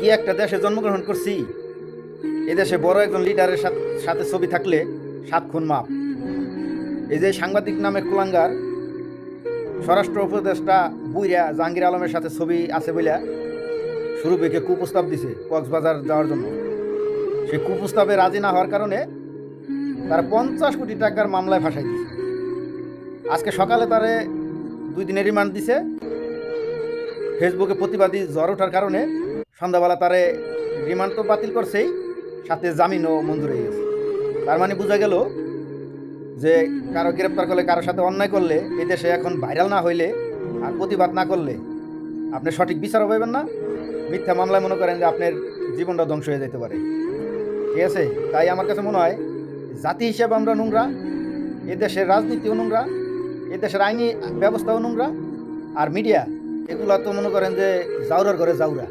কি একটা দেশে জন্মগ্রহণ করছি? এদেশে বড় একজন লিডারের সাথ- ছবি থাকলে সাত খুন মাপ। এই যে সাংবাদিক নামে কুলাঙ্গার, স্বরাষ্ট্র উপদেষ্টা বুইরা জাহাঙ্গীর আলমের সাথে ছবি আছে বলে শুরু থেকে কুপ্রস্তাব দিছে কক্সবাজার যাওয়ার জন্য। সেই কুপ্রস্তাবে রাজি না হওয়ার কারণে তার পঞ্চাশ কোটি টাকার মামলায় ফাঁসাই দিছে। আজকে সকালে তারে দুই দিনের রিমান্ড দিছে। ফেসবুকে প্রতিবাদী জ্বর ওঠার কারণে সন্ধ্যাবেলা তারে রিমান্ড তো বাতিল করছেই, সাথে জামিনও মঞ্জুর হয়ে গেছে। তার মানে বোঝা গেল যে কারও গ্রেপ্তার করলে কারোর সাথে অন্যায় করলে, এই দেশে এখন ভাইরাল না হইলে আর প্রতিবাদ না করলে আপনি সঠিক বিচারও পাবেন না। মিথ্যা মামলায় মনে করেন যে আপনার জীবনটা ধ্বংস হয়ে যেতে পারে। ঠিক আছে? তাই আমার কাছে মনে হয়, জাতি হিসেবে আমরা নোংরা, এ দেশের রাজনীতিও নোংরা, এ দেশের আইনি ব্যবস্থাও নোংরা, আর মিডিয়া, এগুলো তো মনে করেন যে জাউরার ঘরে জাউরা।